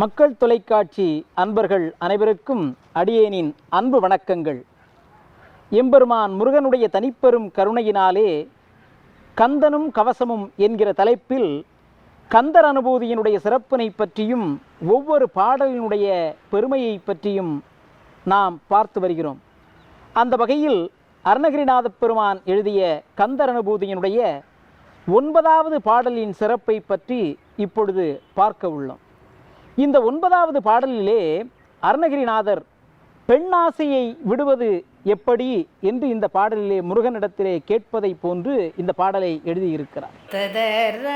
மக்கள் தொலைக்காட்சி அன்பர்கள் அனைவருக்கும் அடியேனின் அன்பு வணக்கங்கள். எம்பெருமான் முருகனுடைய தனிப்பெரும் கருணையினாலே கந்தனும் கவசமும் என்கிற தலைப்பில் கந்தர் அனுபூதியினுடைய சிறப்பினை பற்றியும் ஒவ்வொரு பாடலினுடைய பெருமையை பற்றியும் நாம் பார்த்து வருகிறோம். அந்த வகையில் அருணகிரிநாத பெருமான் எழுதிய கந்தர் அனுபூதியினுடைய ஒன்பதாவது பாடலின் சிறப்பை பற்றி இப்பொழுது பார்க்க உள்ளோம். இந்த ஒன்பதாவது பாடலிலே அருணகிரிநாதர் பெண்ணாசையை விடுவது எப்படி என்று இந்த பாடலிலே முருகனிடத்திலே கேட்பதை போன்று இந்த பாடலை எழுதியிருக்கிறார். ததர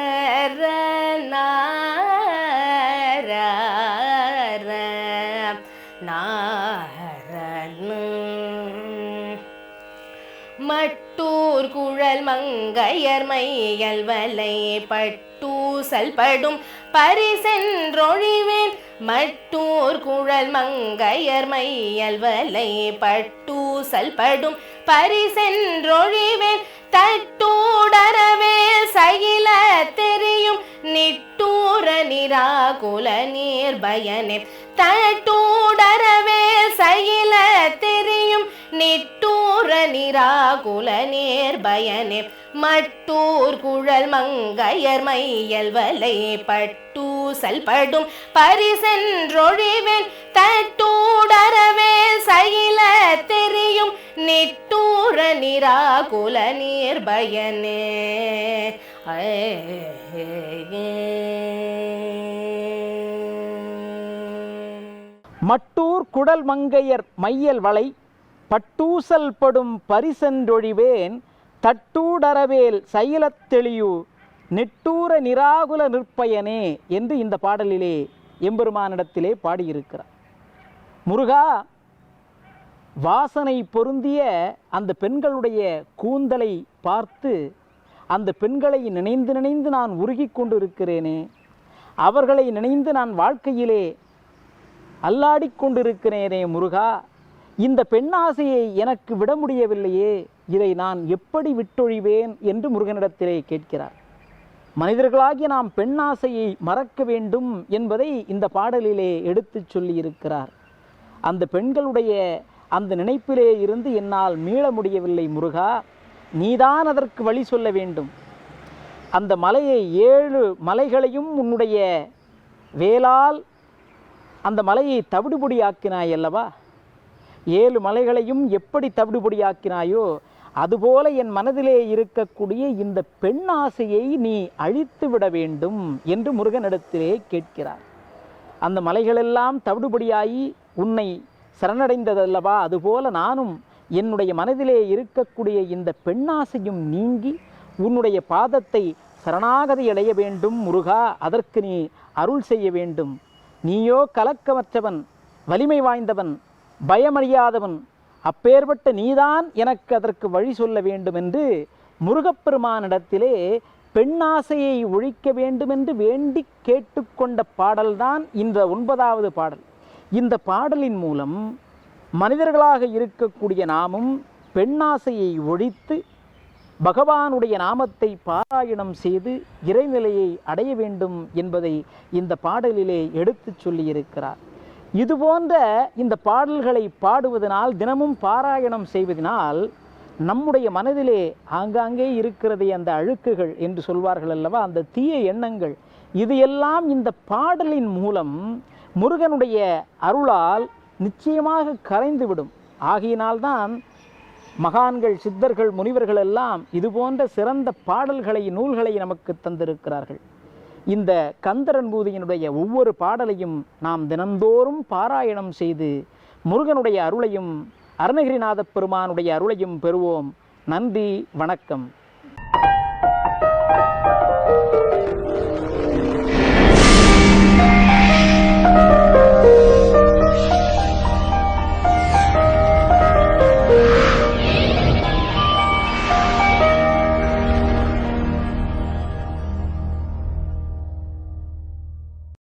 மட்டூர் குழல் மங்கையர் மையல் வலை பட்டூசல் படும் பரிசென்றொழிவேன். மட்டூர் குழல் மங்கையர் மையல் வலை பட்டூசல் படும் பரிசென்றொழிவேன். தட்டூடரவே சகில தெரியும் நிட்டூர நிராகுல நீர் பயனே தட்டூடரவே சகில தெரியும் நிட்டூர நிராகுல நேர்பயனே மட்டூர் குழல் மங்கையர் மையல் வலை பட்டூசல் படும் பரிசென்றொழிவேன் தட்டூடரவே சகில தெரியும் நிட்டூர நிராகுல நீர்பயனே மட்டூர் குடல் மங்கையர் மையல் வலை பட்டூசல் படும் பரிசென்றொழிவேன் தட்டூடரவேல் சைலத்தெளியு நெட்டூர நிராகுல நிற்பயனே என்று இந்த பாடலிலே எம்பெருமானிடத்திலே பாடியிருக்கிறார். முருகா வாசனை பொருந்திய அந்த பெண்களுடைய கூந்தலை பார்த்து அந்த பெண்களை நினைந்து நினைந்து நான் உருகி கொண்டிருக்கிறேனே அவர்களை நினைந்து நான் வாழ்க்கையிலே அல்லாடிக் கொண்டிருக்கிறேனே முருகா இந்த பெண்ணாசையை எனக்கு விட முடியவில்லையே இதை நான் எப்படி விட்டொழிவேன் என்று முருகனிடத்திலே கேட்கிறார். மனிதர்களாகிய நாம் பெண்ணாசையை மறக்க வேண்டும் என்பதை இந்த பாடலிலே எடுத்துச் சொல்லியிருக்கிறார். அந்த பெண்களுடைய அந்த நினைப்பிலே இருந்து என்னால் மீள முடியவில்லை முருகா நீதான் அதற்கு வழி சொல்ல வேண்டும். அந்த மலையை ஏழு மலைகளையும் உன்னுடைய வேலால் அந்த மலையை தவிடுபொடியாக்கினாய் அல்லவா? ஏழு மலைகளையும் எப்படி தவிடுபடியாக்கினாயோ அதுபோல என் மனதிலே இருக்கக்கூடிய இந்த பெண் ஆசையை நீ அழித்து விட வேண்டும் என்று முருகனிடத்திலே கேட்கிறார். அந்த மலைகளெல்லாம் தவிடுபடியாகி உன்னை சரணடைந்ததல்லவா? அதுபோல நானும் என்னுடைய மனதிலே இருக்கக்கூடிய இந்த பெண்ணாசையும் நீங்கி உன்னுடைய பாதத்தை சரணாகதி அடைய வேண்டும் முருகா அதற்கு நீ அருள் செய்ய வேண்டும். நீயோ கலக்கமற்றவன் வலிமை வாய்ந்தவன் பயமறியாதவன். அப்பேற்பட்ட நீதான் எனக்கு அதற்கு வழி சொல்ல வேண்டும் என்று முருகப்பெருமானிடத்திலே பெண்ணாசையை ஒழிக்க வேண்டுமென்று வேண்டி கேட்டுக்கொண்ட பாடல்தான் இந்த ஒன்பதாவது பாடல். இந்த பாடலின் மூலம் மனிதர்களாக இருக்கக்கூடிய நாமும் பெண்ணாசையை ஒழித்து பகவானுடைய நாமத்தை பாராயணம் செய்து இறைநிலையை அடைய வேண்டும் என்பதை இந்த பாடலிலே எடுத்துச் சொல்லியிருக்கிறார். இது போன்ற இந்த பாடல்களை பாடுவதனால் தினமும் பாராயணம் செய்வதனால் நம்முடைய மனதிலே ஆங்காங்கே இருக்கிறதே அந்த அழுக்குகள் என்று சொல்வார்கள் அல்லவா? அந்த தீய எண்ணங்கள். இது எல்லாம் இந்த பாடலின் மூலம் முருகனுடைய அருளால் நிச்சயமாக கரைந்துவிடும். ஆகையினால்தான் மகான்கள் சித்தர்கள் முனிவர்கள் எல்லாம் இது போன்ற சிறந்த பாடல்களை நூல்களை நமக்கு தந்திருக்கிறார்கள். இந்த கந்தரன்பூதியினுடைய ஒவ்வொரு பாடலையும் நாம் தினந்தோறும் பாராயணம் செய்து முருகனுடைய அருளையும் அருணகிரிநாத பெருமானுடைய அருளையும் பெறுவோம். நன்றி வணக்கம்.